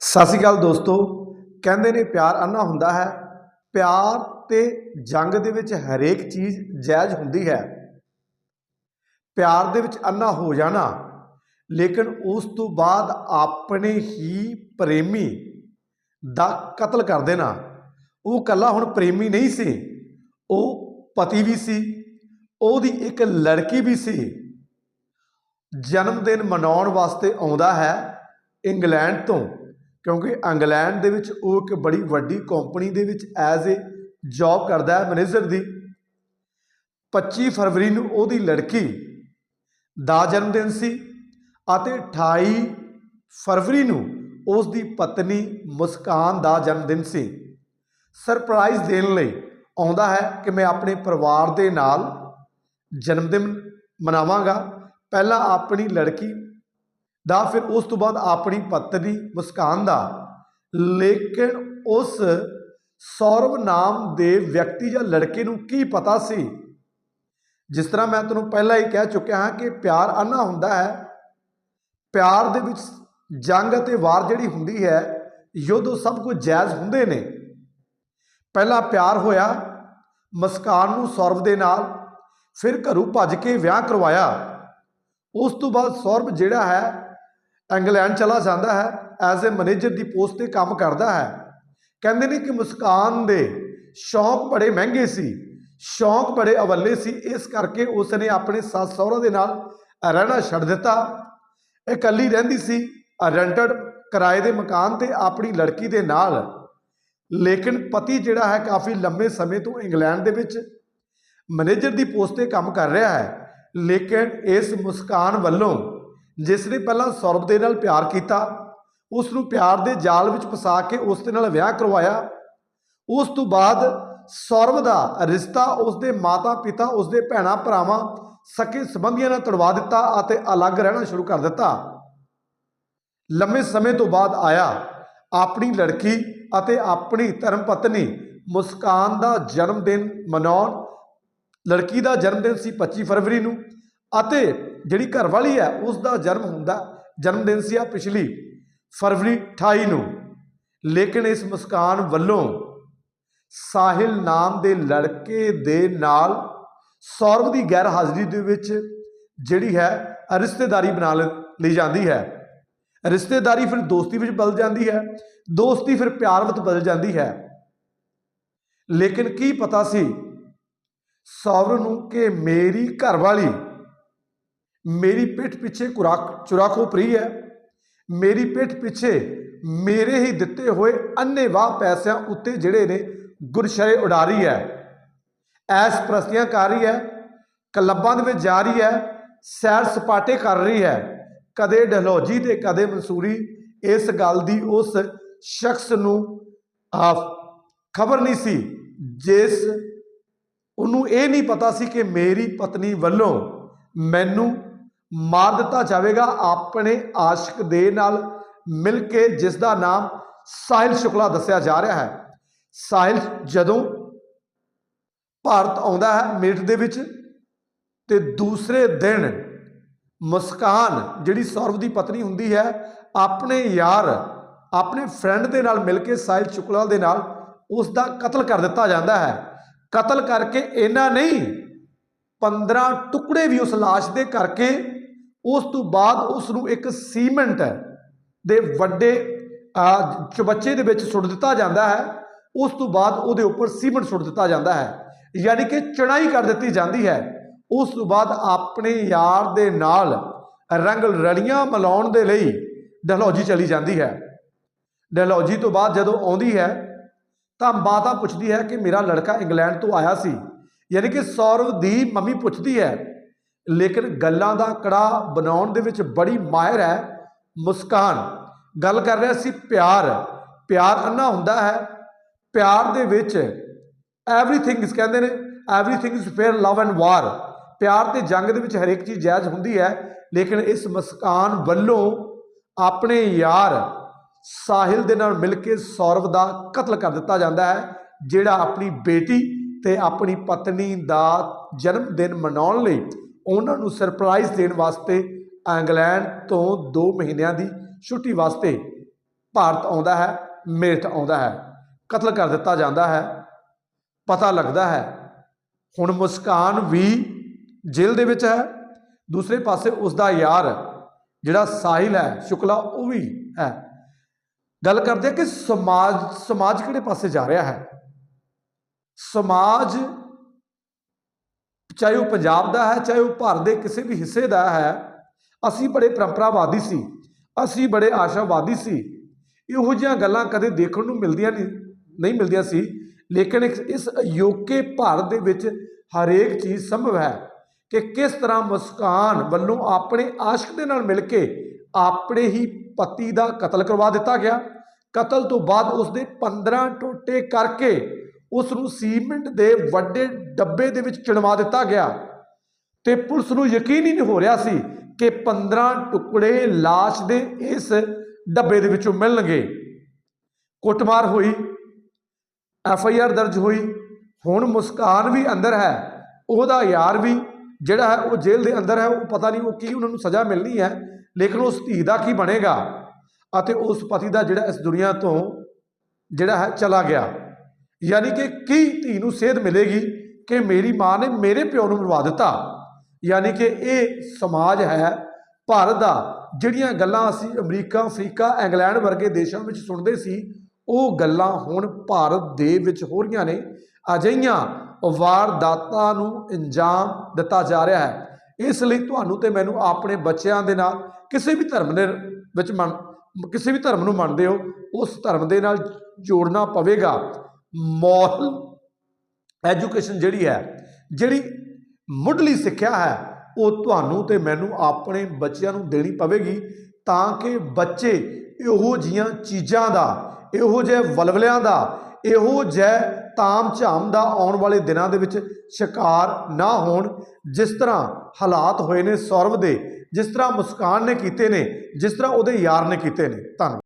ਸਤਿ ਸ਼੍ਰੀ ਅਕਾਲ ਦੋਸਤੋ। ਕਹਿੰਦੇ ਨੇ ਪਿਆਰ ਅੰਨਾ ਹੁੰਦਾ ਹੈ। ਪਿਆਰ ਤੇ ਜੰਗ ਦੇ ਵਿੱਚ ਹਰੇਕ ਚੀਜ਼ ਜਾਇਜ਼ ਹੁੰਦੀ ਹੈ। ਪਿਆਰ ਦੇ ਵਿੱਚ ਅੰਨਾ ਹੋ ਜਾਣਾ, ਲੇਕਿਨ ਉਸ ਤੋਂ ਬਾਅਦ ਆਪਣੇ ਹੀ ਪ੍ਰੇਮੀ ਦਾ ਕਤਲ ਕਰ ਦੇਣਾ। ਉਹ ਕੱਲਾ ਹੁਣ ਪ੍ਰੇਮੀ ਨਹੀਂ ਸੀ। ਉਹ ਪਤੀ ਵੀ ਸੀ। ਉਹਦੀ ਇੱਕ ਲੜਕੀ ਵੀ ਸੀ। ਜਨਮ ਦਿਨ ਮਨਾਉਣ ਵਾਸਤੇ ਆਉਂਦਾ ਹੈ ਇੰਗਲੈਂਡ ਤੋਂ। ਕਿਉਂਕਿ ਇੰਗਲੈਂਡ ਦੇ ਵਿੱਚ ਉਹ ਇੱਕ ਬੜੀ ਵੱਡੀ ਕੰਪਨੀ ਦੇ ਵਿੱਚ ਐਜ਼ ਏ ਜੌਬ ਕਰਦਾ ਹੈ ਮੈਨੇਜਰ ਦੀ। 25 ਫਰਵਰੀ ਨੂੰ ਉਹਦੀ ਲੜਕੀ ਦਾ ਜਨਮ ਦਿਨ ਸੀ ਅਤੇ 28 ਫਰਵਰੀ ਨੂੰ ਉਸ ਦੀ ਪਤਨੀ ਮੁਸਕਾਨ ਦਾ ਜਨਮ ਦਿਨ ਸੀ। ਸਰਪ੍ਰਾਈਜ਼ ਦੇਣ ਲਈ ਆਉਂਦਾ ਹੈ ਕਿ ਮੈਂ ਆਪਣੇ ਪਰਿਵਾਰ ਦੇ ਨਾਲ ਜਨਮ ਦਿਨ ਮਨਾਵਾਂਗਾ। ਪਹਿਲਾਂ ਆਪਣੀ ਲੜਕੀ ਦਾ ਫਿਰ ਉਸ ਤੋਂ ਬਾਅਦ ਆਪਣੀ ਪਤਨੀ ਮੁਸਕਾਨ ਦਾ। ਲੇਕਿਨ ਉਸ ਸੌਰਵ ਨਾਮ ਦੇ ਵਿਅਕਤੀ ਜਾਂ ਲੜਕੇ ਨੂੰ ਕੀ ਪਤਾ ਸੀ? ਜਿਸ ਤਰ੍ਹਾਂ ਮੈਂ ਤੁਹਾਨੂੰ ਪਹਿਲਾਂ ਹੀ ਕਹਿ ਚੁੱਕਿਆ ਹਾਂ ਕਿ ਪਿਆਰ ਅੰਨਾ ਹੁੰਦਾ ਹੈ। ਪਿਆਰ ਦੇ ਵਿੱਚ ਜੰਗ ਅਤੇ ਵਾਰ ਜਿਹੜੀ ਹੁੰਦੀ ਹੈ, ਯੁੱਧ ਸਭ ਕੁਝ ਜਾਇਜ਼ ਹੁੰਦੇ ਨੇ। ਪਹਿਲਾਂ ਪਿਆਰ ਹੋਇਆ, ਮੁਸਕਾਨ ਨੂੰ ਸੌਰਵ ਦੇ ਨਾਲ, ਫਿਰ ਘਰੋਂ ਭੱਜ ਕੇ ਵਿਆਹ ਕਰਵਾਇਆ। ਉਸ ਤੋਂ ਬਾਅਦ ਸੌਰਵ ਜਿਹੜਾ ਹੈ ਇੰਗਲੈਂਡ ਚਲਾ ਜਾਂਦਾ ਹੈ ਐਜ਼ ਅ ਮੈਨੇਜਰ ਦੀ ਪੋਸਟ ਤੇ ਕੰਮ ਕਰਦਾ ਹੈ। ਕਹਿੰਦੇ ਨੇ ਕਿ ਮੁਸਕਾਨ ਦੇ ਸ਼ੌਂਕ ਬੜੇ ਮਹਿੰਗੇ ਸੀ, ਸ਼ੌਂਕ ਬੜੇ ਅਵੱਲੇ ਸੀ, ਇਸ ਕਰਕੇ ਉਸ ਨੇ ਆਪਣੇ ਸੱਸ ਸਹੁਰਾ ਦੇ ਨਾਲ ਰਹਿਣਾ ਛੱਡ ਦਿੱਤਾ। ਇਕੱਲੀ ਰਹਿੰਦੀ ਸੀ ਰੈਂਟਡ ਕਿਰਾਏ ਦੇ ਮਕਾਨ ਤੇ ਆਪਣੀ ਲੜਕੀ ਦੇ ਨਾਲ। ਲੇਕਿਨ ਪਤੀ ਜਿਹੜਾ ਹੈ ਕਾਫੀ ਲੰਮੇ ਸਮੇਂ ਤੋਂ ਇੰਗਲੈਂਡ ਦੇ ਵਿੱਚ ਮੈਨੇਜਰ ਦੀ ਪੋਸਟ ਤੇ ਕੰਮ ਕਰ ਰਿਹਾ ਹੈ। ਲੇਕਿਨ ਇਸ ਮੁਸਕਾਨ ਵੱਲੋਂ ਜਿਸ ਨੇ ਪਹਿਲਾਂ ਸੌਰਭ ਦੇ ਨਾਲ ਪਿਆਰ ਕੀਤਾ, ਉਸ ਨੂੰ ਪਿਆਰ ਦੇ ਜਾਲ ਵਿੱਚ ਫਸਾ ਕੇ ਉਸ ਦੇ ਨਾਲ ਵਿਆਹ ਕਰਵਾਇਆ। ਉਸ ਤੋਂ ਬਾਅਦ ਸੌਰਵ ਦਾ ਰਿਸ਼ਤਾ ਉਸ ਦੇ ਮਾਤਾ, ਪਿਤਾ, ਉਸ ਦੇ ਭੈਣਾਂ, ਭਰਾਵਾਂ, ਸਕੇ ਸੰਬੰਧੀਆਂ ਨਾਲ ਤੜਵਾ ਦਿੱਤਾ ਅਤੇ ਅਲੱਗ ਰਹਿਣਾ ਸ਼ੁਰੂ ਕਰ ਦਿੱਤਾ। ਲੰਮੇ ਸਮੇਂ ਤੋਂ ਬਾਅਦ ਆਇਆ, ਆਪਣੀ ਲੜਕੀ ਅਤੇ ਆਪਣੀ ਧਰਮ ਪਤਨੀ ਮੁਸਕਾਨ ਦਾ ਜਨਮ ਦਿਨ ਮਨਾਉਣ। ਲੜਕੀ ਦਾ ਜਨਮ ਦਿਨ ਸੀ 25 ਫਰਵਰੀ ਨੂੰ। ਅਤੇ ਜਿਹੜੀ ਘਰਵਾਲੀ ਹੈ ਉਸ ਦਾ ਜਨਮ ਹੁੰਦਾ ਜਨਮ ਦਿਨ ਸੀ ਆ ਪਿਛਲੀ ਫਰਵਰੀ 28 ਨੂੰ। ਲੇਕਿਨ ਇਸ ਮੁਸਕਾਨ ਵੱਲੋਂ ਸਾਹਿਲ ਨਾਮ ਦੇ ਲੜਕੇ ਦੇ ਨਾਲ ਸੌਰਵ ਦੀ ਗੈਰ ਹਾਜ਼ਰੀ ਦੇ ਵਿੱਚ ਜਿਹੜੀ ਹੈ, ਰਿਸ਼ਤੇਦਾਰੀ ਬਣਾ ਲ- ਲਈ ਜਾਂਦੀ ਹੈ। ਰਿਸ਼ਤੇਦਾਰੀ ਫਿਰ ਦੋਸਤੀ ਵਿੱਚ ਬਦਲ ਜਾਂਦੀ ਹੈ, ਦੋਸਤੀ ਫਿਰ ਪਿਆਰ ਵਿੱਚ ਬਦਲ ਜਾਂਦੀ ਹੈ। ਲੇਕਿਨ ਕੀ ਪਤਾ ਸੀ ਸੌਰਵ ਨੂੰ ਕਿ ਮੇਰੀ ਘਰਵਾਲੀ ਮੇਰੀ ਪਿੱਠ ਪਿੱਛੇ ਕੁਰਾਕ, ਚੁਰਾਖੋ ਪ੍ਰੀ ਹੈ। ਮੇਰੀ ਪਿੱਠ ਪਿੱਛੇ ਮੇਰੇ ਹੀ ਦਿੱਤੇ ਹੋਏ ਅੰਨੇਵਾਹ ਪੈਸਿਆਂ ਉੱਤੇ ਜਿਹੜੇ ਨੇ ਗੁਰਸ਼ਰੇ ਉਡਾਰੀ ਹੈ। ਐਸ ਪ੍ਰਸਤੀਆਂ ਕਰ ਰਹੀ ਹੈ, ਕਲੱਬਾਂ ਦੇ ਵਿੱਚ ਜਾ ਰਹੀ ਹੈ, ਸੈਰ ਸਪਾਟੇ ਕਰ ਰਹੀ ਹੈ। ਕਦੇ ਡਲਹੌਜੀ ਤੇ ਕਦੇ ਮਨਸੂਰੀ, ਇਸ ਗੱਲ ਦੀ ਉਸ ਸ਼ਖਸ ਨੂੰ ਆਫ਼ ਖਬਰ ਨਹੀਂ ਸੀ, ਜਿਸ ਉਹਨੂੰ ਇਹ ਨਹੀਂ ਪਤਾ ਸੀ ਕਿ ਮੇਰੀ ਪਤਨੀ ਵੱਲੋਂ ਮੈਨੂੰ ਮਾਰ ਦਿੱਤਾ ਜਾਵੇਗਾ। ਆਪਣੇ ਆਸ਼ਿਕ ਦੇ ਨਾਲ ਮਿਲ ਕੇ ਜਿਸ ਦਾ ਨਾਮ ਸਾਹਿਲ ਸ਼ੁਕਲਾ ਦੱਸਿਆ ਜਾ ਰਿਹਾ ਹੈ। ਸਾਹਿਲ ਜਦੋਂ ਭਾਰਤ ਆਉਂਦਾ ਹੈ ਮੀਟ ਦੇ ਵਿੱਚ ਤੇ ਦੂਸਰੇ ਦਿਨ ਮੁਸਕਾਨ, ਜਿਹੜੀ ਸੌਰਵ ਦੀ ਪਤਨੀ ਹੁੰਦੀ ਹੈ, ਆਪਣੇ ਯਾਰ, ਆਪਣੇ ਫਰੈਂਡ ਦੇ ਨਾਲ ਮਿਲ ਕੇ ਸਾਹਿਲ ਸ਼ੁਕਲਾ ਦੇ ਨਾਲ ਉਸ ਦਾ ਕਤਲ ਕਰ ਦਿੱਤਾ ਜਾਂਦਾ ਹੈ। ਕਤਲ ਕਰਕੇ ਇਹਨਾਂ ਨਹੀਂ 15 ਟੁਕੜੇ ਵੀ ਉਸ ਲਾਸ਼ ਦੇ ਕਰਕੇ ਉਸ ਤੋਂ ਬਾਅਦ ਉਸ ਨੂੰ ਇੱਕ ਸੀਮੈਂਟ ਦੇ ਵੱਡੇ ਅਹ, ਦੇ ਵਿੱਚ ਸੁੱਟ ਦਿੱਤਾ ਜਾਂਦਾ ਹੈ। ਉਸ ਤੋਂ ਬਾਅਦ ਉਹਦੇ ਉੱਪਰ ਸੀਮੈਂਟ ਸੁੱਟ ਦਿੱਤਾ ਜਾਂਦਾ ਹੈ। ਯਾਨੀ ਕਿ ਚੜਾਈ ਕਰ ਦਿੱਤੀ ਜਾਂਦੀ ਹੈ। ਉਸ ਤੋਂ ਬਾਅਦ ਆਪਣੇ ਯਾਰ ਦੇ ਨਾਲ ਰੰਗ ਰਲੀਆਂ ਮਿਲਾਉਣ ਦੇ ਲਈ ਡਲਹੌਜੀ ਚਲੀ ਜਾਂਦੀ ਹੈ। ਡਲਹੌਜੀ ਤੋਂ ਬਾਅਦ ਜਦੋਂ ਆਉਂਦੀ ਹੈ ਤਾਂ ਮਾਤਾ ਪੁੱਛਦੀ ਹੈ ਕਿ ਮੇਰਾ ਲੜਕਾ ਇੰਗਲੈਂਡ ਤੋਂ ਆਇਆ ਸੀ। ਯਾਨੀ ਕਿ ਸੌਰਵ ਦੀ ਮੰਮੀ ਪੁੱਛਦੀ ਹੈ ਲੇਕਿਨ ਗੱਲਾਂ ਦਾ ਕੜਾ ਬਣਾਉਣ ਦੇ ਵਿੱਚ ਬੜੀ ਮਾਹਿਰ ਹੈ, ਮੁਸਕਾਨ। ਗੱਲ ਕਰ ਰਿਹਾ ਸੀ ਪਿਆਰ। ਪਿਆਰ ਅੰਨਾ ਹੁੰਦਾ ਹੈ, ਪਿਆਰ ਦੇ ਵਿੱਚ ਐਵਰੀਥਿੰਗ ਇਸ ਕਹਿੰਦੇ ਨੇ everything is fair love and war ਪਿਆਰ ਤੇ ਜੰਗ ਦੇ ਵਿੱਚ ਹਰੇਕ ਚੀਜ਼ ਜਾਇਜ਼ ਹੁੰਦੀ ਹੈ, ਲੇਕਿਨ ਇਸ ਮੁਸਕਾਨ ਵੱਲੋਂ ਆਪਣੇ ਯਾਰ ਸਾਹਿਲ ਦੇ ਨਾਲ ਮਿਲ ਕੇ ਸੌਰਵ ਦਾ ਕਤਲ ਕਰ ਦਿੱਤਾ ਜਾਂਦਾ ਹੈ, ਜਿਹੜਾ ਆਪਣੀ ਬੇਟੀ ਤੇ ਆਪਣੀ ਪਤਨੀ ਦਾ ਜਨਮ ਦਿਨ ਮਨਾਉਣ ਲਈ ਉਹਨਾਂ ਨੂੰ ਸਰਪ੍ਰਾਈਜ਼ ਦੇਣ ਵਾਸਤੇ ਇੰਗਲੈਂਡ ਤੋਂ 2 ਮਹੀਨਿਆਂ ਦੀ ਛੁੱਟੀ ਵਾਸਤੇ ਭਾਰਤ ਆਉਂਦਾ ਹੈ, ਮੇਰਠ ਆਉਂਦਾ ਹੈ। ਕਤਲ ਕਰ ਦਿੱਤਾ ਜਾਂਦਾ ਹੈ। ਪਤਾ ਲੱਗਦਾ ਹੈ। ਹੁਣ ਮੁਸਕਾਨ ਵੀ ਜੇਲ੍ਹ ਦੇ ਵਿੱਚ ਹੈ। ਦੂਸਰੇ ਪਾਸੇ ਉਸ ਦਾ ਯਾਰ ਜਿਹੜਾ ਸਾਹਿਲ ਹੈ, ਸ਼ੁਕਲਾ, ਉਹ ਵੀ ਹੈ। ਗੱਲ ਕਰਦੇ ਹਾਂ ਕਿ ਸਮਾਜ ਸਮਾਜ ਕਿਹੜੇ ਪਾਸੇ ਜਾ ਰਿਹਾ ਹੈ? ਸਮਾਜ ਚਾਹੇ ਉਹ ਪੰਜਾਬ ਦਾ ਹੈ, ਚਾਹੇ ਉਹ ਭਾਰਤ ਦੇ ਕਿਸੇ ਵੀ ਹਿੱਸੇ ਦਾ ਹੈ, ਅਸੀਂ ਬੜੇ ਪਰੰਪਰਾਵਾਦੀ ਸੀ, ਅਸੀਂ ਬੜੇ ਆਸ਼ਾਵਾਦੀ ਸੀ। ਇਹੋ ਜਿਹੀਆਂ ਗੱਲਾਂ ਕਦੇ ਦੇਖਣ ਨੂੰ ਮਿਲਦੀਆਂ ਨਹੀਂ ਨਹੀਂ ਮਿਲਦੀਆਂ ਸੀ, ਲੇਕਿਨ ਇਸ- ਇਸ ਅਯੋਕੇ ਭਾਰਤ ਦੇ ਵਿੱਚ ਹਰੇਕ ਚੀਜ਼ ਸੰਭਵ ਹੈ ਕਿ ਕਿਸ ਤਰ੍ਹਾਂ ਮੁਸਕਾਨ ਵੱਲੋਂ ਆਪਣੇ ਆਸ਼ਕ ਦੇ ਨਾਲ ਮਿਲ ਕੇ ਆਪਣੇ ਹੀ ਪਤੀ ਦਾ ਕਤਲ ਕਰਵਾ ਦਿੱਤਾ ਗਿਆ। ਕਤਲ ਤੋਂ ਬਾਅਦ ਉਸ ਦੇ 15 ਟੋਟੇ ਕਰਕੇ ਉਸ ਨੂੰ ਸੀਮੈਂਟ ਦੇ ਵੱਡੇ ਡੱਬੇ ਦੇ ਵਿੱਚ ਚਿਣਵਾ ਦਿੱਤਾ ਗਿਆ ਤੇ ਪੁਲਿਸ ਨੂੰ ਯਕੀਨ ਹੀ ਨਹੀਂ ਹੋ ਰਿਹਾ ਸੀ ਕਿ 15 ਟੁਕੜੇ লাশ ਦੇ ਇਸ ਡੱਬੇ ਦੇ ਵਿੱਚੋਂ ਮਿਲਣਗੇ। ਕੁੱਟਮਾਰ ਹੋਈ ਐਫ ਆਈ ਆਰ ਦਰਜ ਹੋਈ, ਹੁਣ ਮੁਸਕਾਨ ਵੀ ਅੰਦਰ ਹੈ, ਉਹਦਾ ਯਾਰ ਵੀ ਜਿਹੜਾ ਹੈ ਉਹ ਜੇਲ੍ਹ ਦੇ ਅੰਦਰ ਹੈ, ਉਹ ਪਤਾ ਨਹੀਂ ਉਹ ਕੀ ਉਹਨਾਂ ਨੂੰ ਸਜ਼ਾ ਮਿਲਣੀ ਹੈ, ਲੇਕਿਨ ਉਸ ਧੀ ਦਾ ਕੀ ਬਣੇਗਾ? ਅਤੇ ਉਸ ਪਤੀ ਦਾ ਜਿਹੜਾ ਇਸ ਦੁਨੀਆ ਤੋਂ ਜਿਹੜਾ ਹੈ ਚਲਾ ਗਿਆ। ਯਾਨੀ ਕਿ ਕੀ ਧੀ ਨੂੰ ਸੇਧ ਮਿਲੇਗੀ ਕਿ ਮੇਰੀ ਮਾਂ ਨੇ ਮੇਰੇ ਪਿਓ ਨੂੰ ਮਰਵਾ ਦਿੱਤਾ? ਯਾਨੀ ਕਿ ਇਹ ਸਮਾਜ ਹੈ ਭਾਰਤ ਦਾ, ਜਿਹੜੀਆਂ ਗੱਲਾਂ ਅਸੀਂ ਅਮਰੀਕਾ, ਅਫਰੀਕਾ, ਇੰਗਲੈਂਡ ਵਰਗੇ ਦੇਸ਼ਾਂ ਵਿੱਚ ਸੁਣਦੇ ਸੀ, ਉਹ ਗੱਲਾਂ ਹੁਣ ਭਾਰਤ ਦੇ ਵਿੱਚ ਹੋ ਰਹੀਆਂ ਨੇ। ਅਜਿਹੀਆਂ ਵਾਰਦਾਤਾਂ ਨੂੰ ਅੰਜਾਮ ਦਿੱਤਾ ਜਾ ਰਿਹਾ ਹੈ। ਇਸ ਲਈ ਤੁਹਾਨੂੰ ਤੇ ਮੈਨੂੰ ਆਪਣੇ ਬੱਚਿਆਂ ਦੇ ਨਾਲ ਕਿਸੇ ਵੀ ਧਰਮ ਦੇ ਵਿੱਚ ਮੰਨ, ਕਿਸੇ ਵੀ ਧਰਮ ਨੂੰ ਮੰਨਦੇ ਹੋ, ਉਸ ਧਰਮ ਦੇ ਨਾਲ ਜੋੜਨਾ ਪਵੇਗਾ। ਮੋਰਲ ਐਜੂਕੇਸ਼ਨ ਜਿਹੜੀ ਹੈ, ਜਿਹੜੀ ਮੁੱਢਲੀ ਸਿੱਖਿਆ ਹੈ, ਉਹ ਤੁਹਾਨੂੰ ਤੇ ਮੈਨੂੰ ਆਪਣੇ ਬੱਚਿਆਂ ਨੂੰ ਦੇਣੀ ਪਵੇਗੀ ਤਾਂ ਕਿ ਬੱਚੇ ਇਹੋ ਜੀਆਂ ਚੀਜ਼ਾਂ ਦਾ, ਇਹੋ ਜਿਹੇ ਵਲਵਲਿਆਂ ਦਾ, ਇਹੋ ਜਿਹੇ ਤਾਮ ਝਾਮ ਦਾ ਆਉਣ ਵਾਲੇ ਦਿਨਾਂ ਦੇ ਵਿੱਚ ਸ਼ਿਕਾਰ ਨਾ ਹੋਣ। ਜਿਸ ਤਰ੍ਹਾਂ ਹਾਲਾਤ ਹੋਏ ਨੇ ਸੌਰਵ ਦੇ, ਜਿਸ ਤਰ੍ਹਾਂ ਮੁਸਕਾਨ ਨੇ ਕੀਤੇ ਨੇ, ਜਿਸ ਤਰ੍ਹਾਂ ਉਹਦੇ ਯਾਰ ਨੇ ਕੀਤੇ ਨੇ। ਧੰਨਵਾਦ।